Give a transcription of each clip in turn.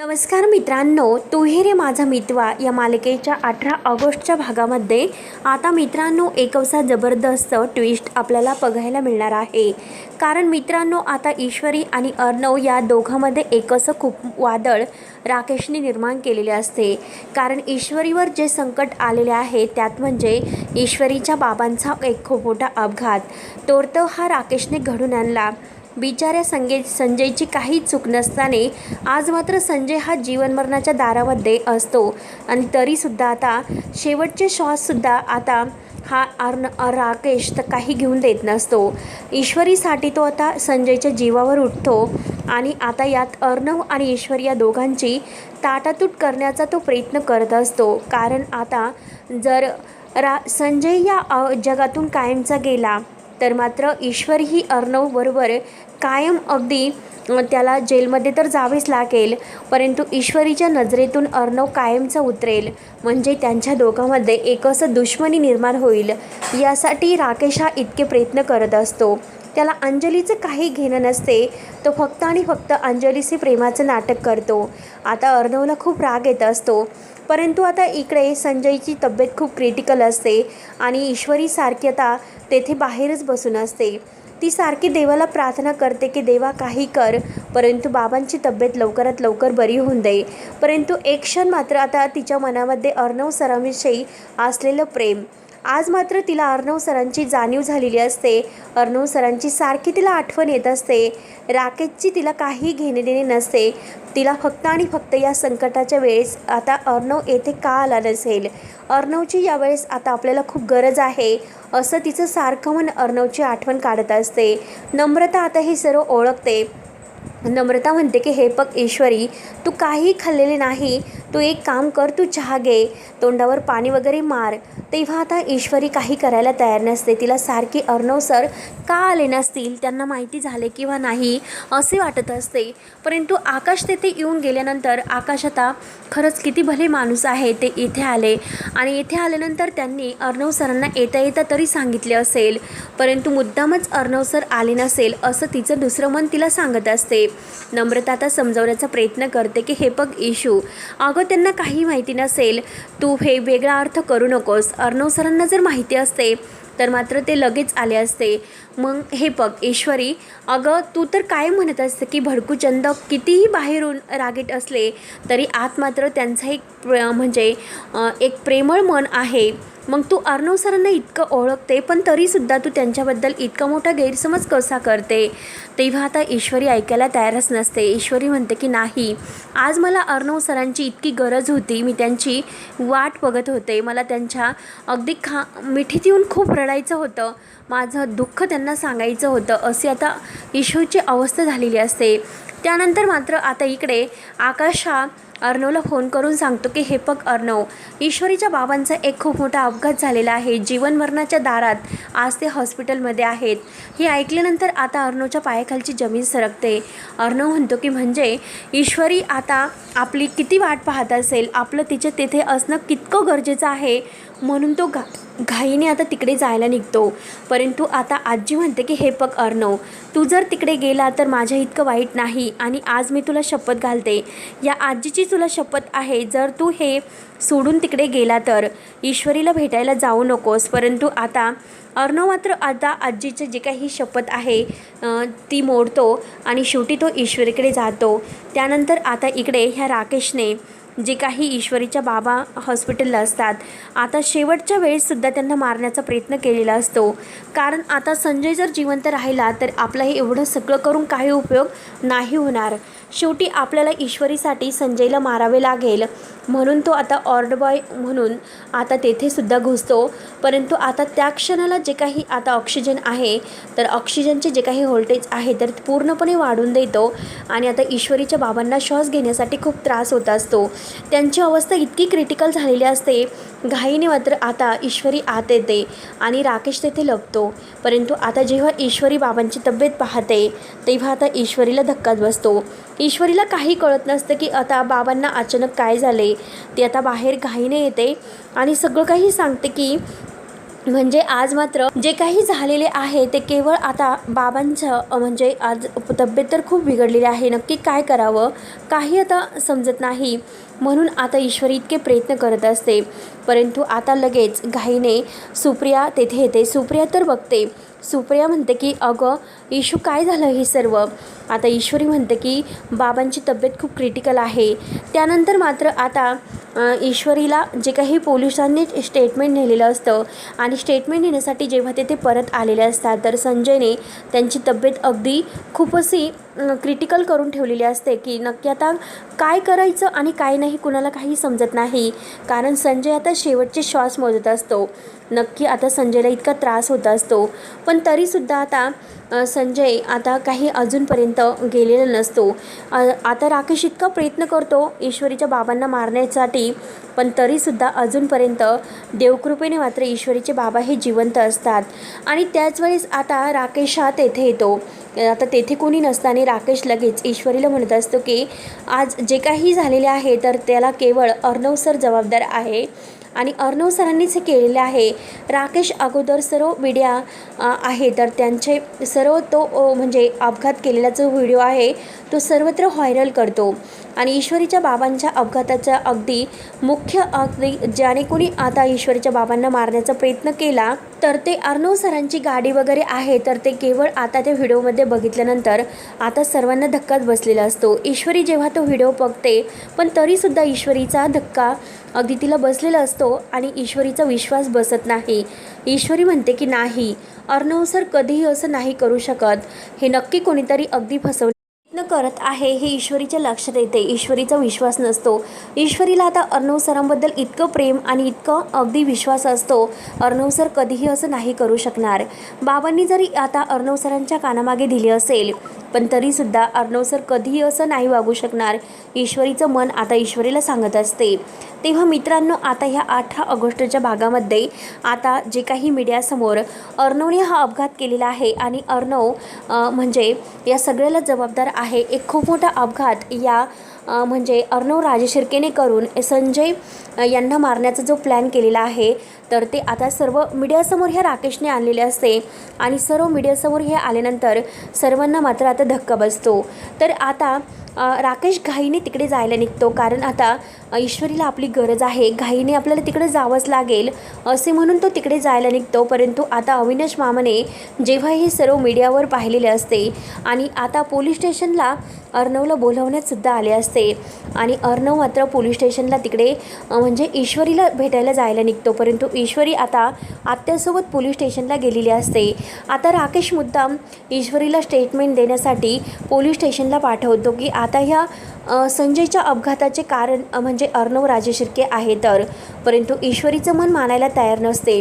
नमस्कार मित्रांनो तू रे माझा मितवा या मालिकेच्या अठरा ऑगस्टच्या भागामध्ये. आता मित्रांनो एकवसा जबरदस्त ट्विस्ट आपल्याला बघायला मिळणार आहे. कारण मित्रांनो आता ईश्वरी आणि अर्णव या दोघांमध्ये एक असं खूप वादळ राकेशने निर्माण केलेले असते. कारण ईश्वरीवर जे संकट आलेले आहे त्यात म्हणजे ईश्वरीच्या बाबांचा एक खूप मोठा अपघात. तोरतो हा राकेशने घडून आणला. बिचाऱ्या संगे संजयची काही चूक नसताने आज मात्र संजय हा जीवनमरणाच्या दारामध्ये असतो. आणि तरीसुद्धा आता शेवटचे श्वाससुद्धा आता हा अर्न राकेश तर काही घेऊन देत नसतो. ईश्वरीसाठी तो आता संजयच्या जीवावर उठतो आणि आता यात अर्णव आणि ईश्वर या दोघांची ताटातूट करण्याचा तो प्रयत्न करत असतो. कारण आता जर रा संजय या जगातून कायमचा गेला तर मात्र ईश्वर ही अर्णवबरोबर कायम अगदी त्याला जेलमध्ये तर जावेच लागेल परंतु ईश्वरीच्या नजरेतून अर्णव कायमचा उतरेल. म्हणजे त्यांच्या दोघांमध्ये एक असं दुश्मनी निर्माण होईल यासाठी राकेश हा इतके प्रयत्न करत असतो. त्याला अंजलीचं काही घेणं नसते तो फक्त आणि फक्त अंजलीचे प्रेमाचं नाटक करतो. आता अर्णवला खूप राग येत असतो परंतु आता इकडे संजयची तब्येत खूप क्रिटिकल असते आणि ईश्वरीसारखी आता तेथे बाहेरच बसून असते. ती सारखी देवाला प्रार्थना करते की देवा काही कर परंतु बाबांची तब्येत लवकरात लवकर बरी होऊन दे परंतु एक क्षण मात्र आता तिच्या मनामध्ये अर्णव सरांविषयी असलेलं प्रेम आज मात्र तिला अर्णव सरांची जाणीव झालेली असते. अर्णव सरांची सारखी तिला आठवण येत असते. राकेशची तिला काही घेणे देणे नसते. तिला फक्त आणि फक्त या संकटाच्या वेळेस आता अर्णव येथे का आला नसेल? अर्णवची यावेळेस आता आपल्याला खूप गरज आहे. असं तिचं सारखं मन अर्णवची आठवण काढत असते. नम्रता आता हे सर्व ओळखते. नम्रता म्हणते की हे पग ईश्वरी तू काही खाल्लेले नाही तू एक काम कर तू चहा घे तोंडावर पाणी वगैरे मार. तेव्हा आता ईश्वरी काही करायला तयार नसते. तिला सारखी अर्णव सर का आले नसतील? त्यांना माहिती झाले किंवा नाही असे वाटत असते. परंतु आकाश तेथे येऊन गेल्यानंतर आकाश आता खरंच किती भले माणूस आहे ते इथे आले. आणि इथे आल्यानंतर त्यांनी अर्णव सरांना येता येता तरी सांगितले असेल. परंतु मुद्दामच अर्णव सर आले नसेल असं तिचं दुसरं मन तिला सांगत असते. नम्रता आता समजवण्याचा प्रयत्न करते की हे बघ इशू अगं त्यांना काही माहिती नसेल. तू हे वेगळा अर्थ करू नकोस. अर्णव सरांना जर माहिती असते तर मात्र ते लगेच आले असते. मग हे बघ ईश्वरी अगं तू तर काय म्हणत असते की भडकूचंद कितीही बाहेरून रागीट असले तरी आत मात्र त्यांचा एक प्र म्हणजे एक प्रेमळ मन आहे. मग तू अर्णव सरांना इतकं ओळखते पण तरीसुद्धा तू त्यांच्याबद्दल इतका मोठा गैरसमज कसा करते? तेव्हा आता ईश्वरी ऐकायला तयारच नसते. ईश्वरी म्हणते की नाही आज मला अर्णव सरांची इतकी गरज होती. मी त्यांची वाट बघत होते. मला त्यांच्या अगदी खा मिठीत येऊन खूप रडायचं होतं. माझं दुःख त्यांना सांगायचं होतं. असे आता ईश्वरची अवस्था झालेली असते. त्यानंतर मात्र आता इकडे आकाश हा अर्णवला फोन करून सांगतो की हे पग अर्णव ईश्वरीच्या बाबांचा एक खूप मोठा अपघात झालेला आहे. जीवनमरणाच्या दारात आज ते हॉस्पिटलमध्ये आहेत. हे ऐकल्यानंतर आता अर्णवच्या पायाखालची जमीन सरकते. अर्णव म्हणतो की म्हणजे ईश्वरी आता आपली किती वाट पाहत असेल? आपलं तिचे तेथे असणं किती कितकं गरजेचं आहे. म्हणून तो घा घाईने आता तिकडे जायला निघतो. परंतु आता आजी म्हणते की हे पग अर्णव तू जर तिकडे गेला तर माझ्या इतकं वाईट नाही आणि आज मी तुला शपथ घालते. या आजीची तुला शपथ आहे जर तू हे सोडून तिकडे गेला तर ईश्वरीला भेटायला जाऊ नकोस. परंतु आता अर्णव मात्र आता आजीचे जे काही शपथ आहे ती मोडतो आणि शेवटी तो ईश्वरीकडे जातो. त्यानंतर आता इकडे ह्या राकेशने जे काही ईश्वरीच्या बाबा हॉस्पिटलला असतात. आता शेवटच्या वेळेससुद्धा त्यांना मारण्याचा प्रयत्न केलेला असतो. कारण आता संजय जर जिवंत राहिला तर आपलं हे एवढं सगळं करून काही उपयोग नाही होणार. शेवटी आपल्याला ईश्वरीसाठी संजयला मारावे लागेल. म्हणून तो आता ऑर्ड बॉय म्हणून आता तेथेसुद्धा घुसतो. परंतु आता त्या क्षणाला जे काही आता ऑक्सिजन आहे तर ऑक्सिजनचे जे काही व्होल्टेज आहे तर पूर्णपणे वाढून देतो. आणि आता ईश्वरीच्या बाबांना श्वास घेण्यासाठी खूप त्रास होत असतो. त्यांची अवस्था इतकी क्रिटिकल झालेली असते. घाईने मात्र आता ईश्वरी आत येते आणि राकेश तेथे लपतो. परंतु आता जेव्हा ईश्वरी बाबांची तब्येत पाहते तेव्हा आता ईश्वरीला धक्काच बसतो. ईश्वरीला काही कळत नसतं की आता बाबांना अचानक काय झाले. ती आता बाहेर घाईने येते. आणि सगळं काही सांगते की म्हणजे आज मात्र जे काही झालेले आहे ते केवळ आता बाबांचं म्हणजे आज तब्येत तर खूप बिघडलेली आहे नक्की काय करावं? काही आता समजत नाही. म्हणून आता ईश्वरी इतके प्रयत्न करत असते. परंतु आता लगेच घाईने सुप्रिया तेथे येते. सुप्रिया तर बघते. सुप्रिया म्हणते की अगं इशू काय झालं हे सर्व? आता ईश्वरी म्हणते की बाबांची तब्येत खूप क्रिटिकल आहे. त्यानंतर मात्र आता ईश्वरीला जे काही पोलिसांनी स्टेटमेंट नेलेलं असतं आणि स्टेटमेंट नेण्यासाठी जेव्हा ते ते परत आलेले असतात तर संजयने त्यांची तब्येत अगदी खूप अशी क्रिटिकल करून ठेवलेली असते की नक्की आता काय करायचं आणि काय नाही कुणाला काही समजत नाही. कारण संजय आता शेवटचे श्वास मोजत असतो. नक्की आता संजयला इतका त्रास होत असतो. पण तरीसुद्धा आता संजय आता काही अजूनपर्यंत गेलेला नसतो. आता राकेश इतका प्रयत्न करतो ईश्वरीच्या बाबांना मारण्यासाठी पण तरीसुद्धा अजूनपर्यंत देवकृपेने मात्र ईश्वरीचे बाबा हे जिवंत असतात. आणि त्याच वेळेस आता राकेश हा तेथे येतो. आता तेथे कोणी नसताना राकेश लगेच ईश्वरीला म्हणत असतो की आज जे काही झालेले आहे तर त्याला केवळ अर्णव सर जबाबदार आहे. आणि अर्णव सरांनीच हे केलेलं आहे. राकेश अगोदर सर्व मीडिया आहे. तर त्यांचे सर्व तो म्हणजे अपघात केलेला जो व्हिडिओ आहे तो सर्वत्र व्हायरल करतो. आणि ईश्वरीच्या बाबांच्या अपघाताचा अगदी मुख्य अगदी ज्याने कोणी आता ईश्वरीच्या बाबांना मारण्याचा प्रयत्न केला तर ते अर्णव सरांची गाडी वगैरे आहे. तर ते केवळ आता त्या व्हिडिओमध्ये बघितल्यानंतर आता सर्वांना धक्काच बसलेला असतो. ईश्वरी जेव्हा तो व्हिडिओ बघते पण तरीसुद्धा ईश्वरीचा धक्का अगदी तिला बसलेला असतो आणि ईश्वरीचा विश्वास बसत नाही. ईश्वरी म्हणते की नाही अर्णव सर कधीही असं नाही करू शकत. हे नक्की कोणीतरी अगदी फसवलं प्रयत्न करत आहे हे ईश्वरीच्या लक्षात येते. ईश्वरीचा विश्वास नसतो. ईश्वरीला आता अर्णव सरांबद्दल इतकं प्रेम आणि इतकं अगदी विश्वास असतो. अर्णव सर कधीही असं नाही करू शकणार. बाबांनी जरी आता अर्णव सरांच्या कानामागे दिले असेल पण तरीसुद्धा अर्णव सर कधीही असं नाही वागू शकणार. ईश्वरीचं मन आता ईश्वरीला सांगत असते. तेव्हा मित्रांनो आता ह्या अठरा ऑगस्टच्या भागामध्ये आता जे काही मीडियासमोर अर्णवने हा अपघात केलेला आहे आणि अर्णव म्हणजे या सगळ्याला जबाबदार आहे. एक खूप मोठा अपघात या म्हणजे अर्णव राजशिर्केने करून संजय यांना मारण्याचा जो प्लॅन केलेला आहे तर ते आता सर्व मीडियासमोर ह्या राकेशने आणलेले असते आणि सर्व मीडियासमोर हे आल्यानंतर सर्वांना मात्र आता धक्का बसतो. तर आता राकेश घाईने तिकडे जायला निघतो कारण आता ईश्वरीला आपली गरज आहे. घाईने आपल्याला तिकडे जावंच लागेल असे म्हणून तो तिकडे जायला निघतो. परंतु आता अविनाश मामाने जेव्हा हे सर्व मीडियावर पाहिलेले असते आणि आता पोलीस स्टेशनला अर्णवला बोलवण्यातसुद्धा आले असते. आणि अर्णव मात्र पोलीस स्टेशनला तिकडे म्हणजे ईश्वरीला भेटायला जायला निघतो. परंतु ईश्वरी आता आत्यासोबत पोलीस स्टेशनला गेलेली असते. आता राकेश मुद्दाम ईश्वरीला स्टेटमेंट देण्यासाठी पोलीस स्टेशनला पाठवतो की आता ह्या संजयच्या अपघाताचे कारण म्हणजे अर्णव राजशिर्के आहे तर. परंतु ईश्वरीचं मन मानायला तयार नसते.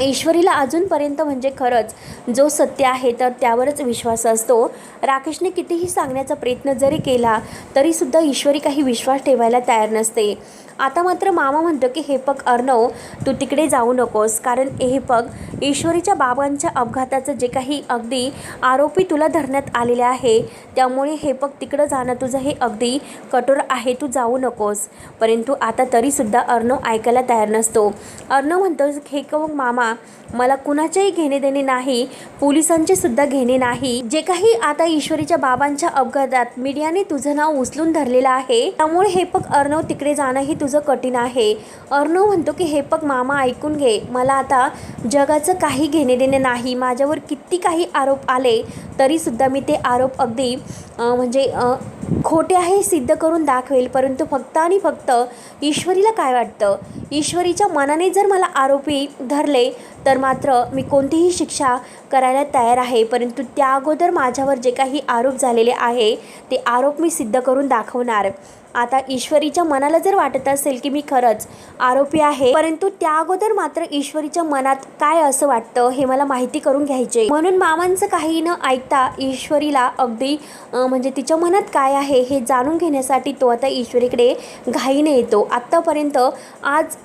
ईश्वरीला अजूनपर्यंत म्हणजे खरंच जो सत्य आहे तर त्यावरच विश्वास असतो. राकेशने कितीही सांगण्याचा प्रयत्न जरी केला तरीसुद्धा ईश्वरी काही विश्वास ठेवायला तयार नसते. आता मात्र मामा म्हणतो की हे पग अर्णव तू तिकडे जाऊ नकोस कारण हे पग ईश्वरीच्या बाबांच्या अपघाताचं जे काही अगदी आरोपी तुला धरण्यात आलेले आहे त्यामुळे हे पग तिकडं जाणं तुझं हे अगदी कठोर आहे तू जाऊ नकोस. परंतु आता तरीसुद्धा अर्णव ऐकायला तयार नसतो. अर्णव म्हणतो हे कग मामा मला कुणाचेही घेणे देणे नाही पोलिसांचे सुद्धा घेणे नाही. जे काही आता ईश्वरीच्या बाबांच्या अपघातात मीडियाने तुझं नाव उचलून धरलेलं आहे त्यामुळे हे पग अर्णव तिकडे जाणं ही तुझं कठीण आहे. अर्णव म्हणतो की हे पग मामा ऐकून घे. मला आता जगाचं काही घेणे देणे नाही. माझ्यावर किती काही आरोप आले तरीसुद्धा मी ते आरोप अगदी म्हणजे खोटे आहे सिद्ध करून दाखवेल. परंतु फक्त आणि फक्त ईश्वरीला काय वाटतं? ईश्वरीच्या मनाने जर मला आरोपी धरले तर मात्र मी कोणतीही शिक्षा करायला तयार आहे. परंतु त्या अगोदर माझ्यावर जे काही आरोप झालेले आहे ते आरोप मी सिद्ध करून दाखवणार. आता ईश्वरीच्या मनाला जर वाटत असेल की मी खरंच आरोपी आहे परंतु त्या अगोदर मात्र ईश्वरीच्या मनात काय असं वाटतं हे मला माहिती करून घ्यायचे. म्हणून मामांचं काही न ऐकता ईश्वरीला अगदी म्हणजे तिच्या मनात काय आहे हे जाणून घेण्यासाठी तो आता ईश्वरीकडे घाईने येतो. आत्तापर्यंत आज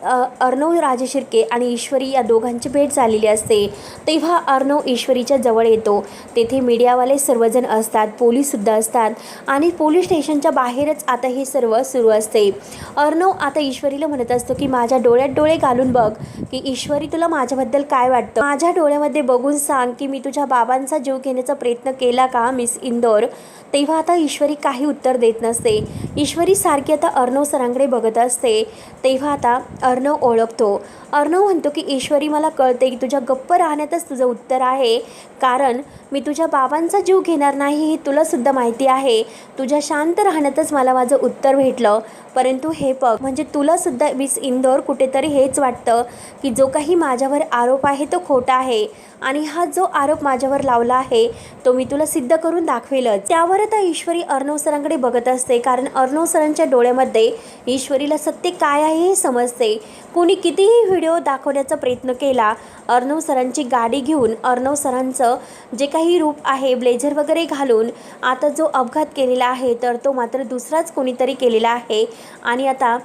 अर्णव राजशिर्के आणि ईश्वरी या दोघांची भेट झालेली असते. तेव्हा अर्णव ईश्वरीच्या जवळ येतो. तेथे मीडियावाले सर्वजण असतात पोलीससुद्धा असतात आणि पोलीस स्टेशनच्या बाहेरच आता हे सर्व सुरू असते. अर्णव आता ईश्वरीला म्हणत असतो की माझ्या डोळ्यात डोळे घालून बघ की ईश्वरी तुला माझ्याबद्दल काय वाटतं? माझ्या डोळ्यामध्ये बघून सांग की मी तुझ्या बाबांचा जीव घेण्याचा प्रयत्न केला का मिस इंदोर? तेव्हा आता ईश्वरी काही उत्तर देत नसते. ईश्वरी सारखी आता अर्णव सरांकडे बघत असते. तेव्हा आता अर्णव ओळखतो. अर्णव म्हणतो की ईश्वरी मला कळते की तुझ्या गप्प राहण्यातच तुझं उत्तर आहे. कारण मी तुझ्या बाबांचा जीव घेणार नाही हे तुलासुद्धा माहिती आहे. तुझ्या शांत राहण्यातच मला माझं उत्तर उत्तर भेटलं. परंतु हे बघ म्हणजे तुलासुद्धा वीस इंदोर कुठेतरी हेच वाटतं की जो काही माझ्यावर आरोप आहे तो खोटा आहे. आणि हा जो आरोप माझ्यावर लावला आहे तो मी तुला सिद्ध करून दाखवेलच. त्यावर आता ईश्वरी अर्णव सरांकडे बघत असते. कारण अर्णव सरांच्या डोळ्यामध्ये ईश्वरीला सत्य काय आहे हे समजते. कोणी कितीही व्हिडिओ दाखवण्याचा प्रयत्न केला अर्णव सरांची गाडी घेऊन अर्णव सरांचं जे काही रूप आहे ब्लेझर वगैरे घालून आता जो अपघात केलेला आहे तर तो मात्र दुसराच कोणीतरी केलेला आहे. आणि आता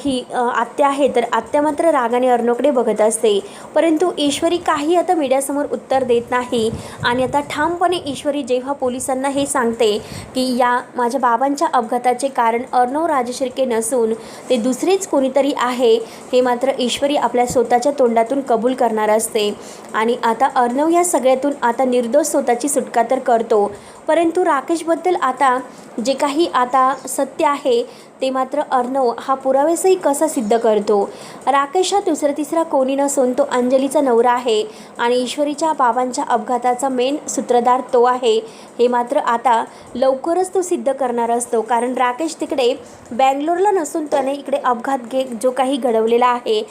ही आत्या आहे तर आत्या मात्र रागाने अर्णवकडे बघत असते. परंतु ईश्वरी काही आता मीडियासमोर उत्तर देत नाही. आणि आता ठामपणे ईश्वरी जेव्हा पोलिसांना हे सांगते की या माझ्या बाबांच्या अपघाताचे कारण अर्णव राजशिर्के नसून ते दुसरेच कोणीतरी आहे हे मात्र ईश्वरी आपल्या स्वतःच्या तोंडातून कबूल करणार असते. आणि आता अर्णव या सगळ्यातून आता निर्दोष स्वतःची सुटका तर करतो. परंतु राकेशबद्दल आता जे काही आता सत्य आहे ते मात्र अर्णव हा पुरावेसही कसा सिद्ध करतो? राकेश हा दुसरा तिसरा कोणी नसून तो अंजलीचा नवरा आहे आणि ईश्वरीच्या बाबांच्या अपघाताचा मेन सूत्रधार तो आहे हे मात्र आता लवकरच तो सिद्ध करणार असतो. कारण राकेश तिकडे बँगलोरला नसून त्याने इकडे अपघात घे जो काही घडवलेला आहे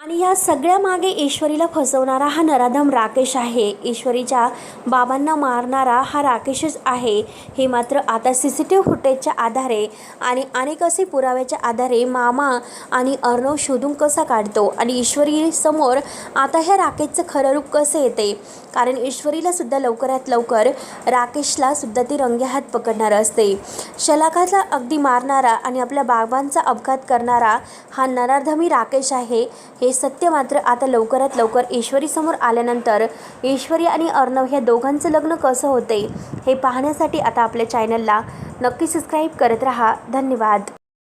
आणि या सगळ्या मागे ईश्वरीला फसवणारा हा नराधम राकेश आहे. ईश्वरीच्या बाबांना मारणारा हा राकेशच आहे. हे मात्र आता सी सी टी व्ही फुटेजच्या आधारे आणि अनेक असे पुराव्याच्या आधारे मामा आणि अर्णव शोधून कसा काढतो? आणि ईश्वरीसमोर आता ह्या राकेशचं खरं रूप कसं येते? कारण ईश्वरीला सुद्धा लवकरात लवकर राकेशला सुद्धा ती रंगेहात पकडणार असते. शलाकाचा अगदी मारणारा आणि आपल्या बाबांचा अपघात करणारा हा नराधमी राकेश आहे हे सत्य मात्र आता लवकरात लवकर ईश्वरीसमोर आल्यानंतर ईश्वरी आणि अर्णव ह्या दोघांचं लग्न कसं होते हे पाहण्यासाठी आता आपल्या चॅनलला नक्की सबस्क्राईब करत राहा. धन्यवाद.